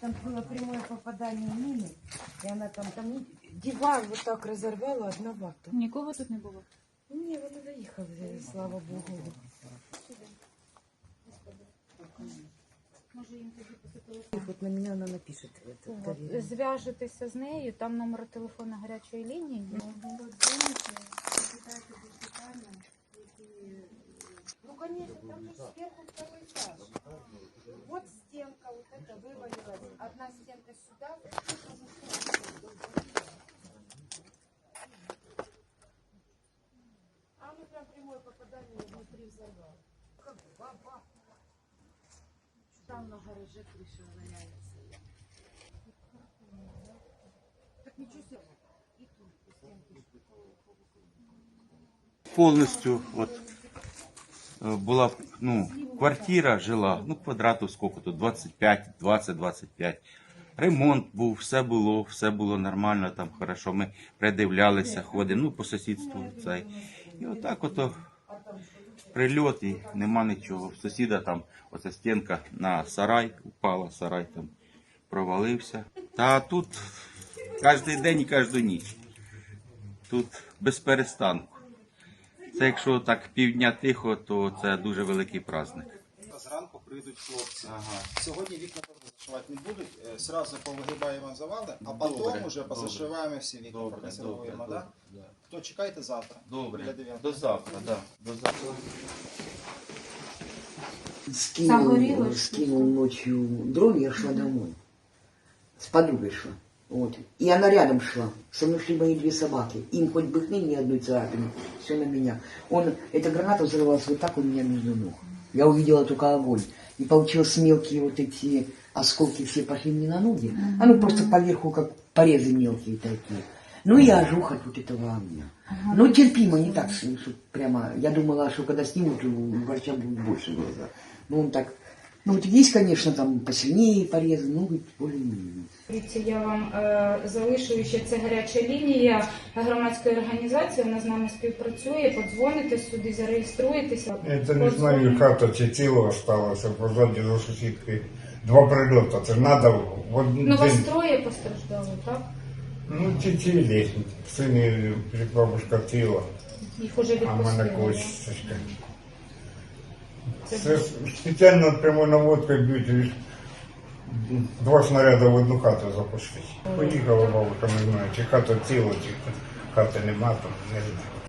Там было прямое попадание мины, и она там, там диван вот так разорвала одновато. Нікого тут не було. Ні, вони доїхали, слава Богу. Може їм тоді по телефону. Вот на меня она напишет. Это, доверие. Зв'яжетеся з нею, там номер телефону гарячої лінії. є. Ну, Прям прямое попадание внутри взорвал. Как баба. Там на гараже крыша валяется. Так ничего себе. И тут по стенке. повністю от, е, була ну, квартира жила, ну, квадратів скільки тут, 25, 20, 25. Ремонт був, все було, все було нормально, там хорошо. Ми придивлялися, ходимо, ну, по сусідству цей. І отак ото прильот і нема нічого. В сусіда там оця стінка на сарай упала, сарай там провалився. Та тут кожен день і кожну ніч. Тут без перестанку. Це якщо так півдня тихо, то це дуже великий праздник. Зранку прийдуть хлопці. Ага. Сьогодні вікна теж зашивати не будуть. Е, Сразу повигибаємо завали, а Добре, потім вже добре. позашиваємо всі вікна, Добре, проконсервуємо, добре, так? добре. То чекайте завтра. Біля Добре. дев'ятої. До завтра, да. До завтра. Загорелось скинул, скинул ночью дрон, я шла домой. С подругой шла. Вот. И она рядом шла. Со мной шли мои две собаки. Им хоть бы хны ни одной царапины. Все на меня. Он, эта граната взорвалась вот так у меня между ног. Я увидела только огонь. И получилось мелкие вот эти осколки все пошли мне на ноги. А ну просто поверху как порезы мелкие такие. Ну и ожог от вот этого огня. Ну терпимо, не так, что что прямо. Я думала, что когда снимут, у врача будет больше глаза. Ну он так, ну вот есть, конечно, там посильнее порезы, ну говорит, более-менее. Дивіться, я вам е, залишую ще це гаряча лінія громадської організації. Вона з нами співпрацює. Подзвоните сюди, зареєструєтеся. Это не знаю, хата чи тіло осталося позаді за сусідки. Два прильоти. Це надо в один Ну вас день. троє постраждали, так? Ну, ті ті лісні. Сині бабушка тіло, Їх уже а в мене відпустили. косточка. Це спеціально от прямою наводкою б'ють. і Два снаряди в одну хату запустити. Поїхала бабушка, не знаю, чи хата ціла, чи хати нема, то не знаю.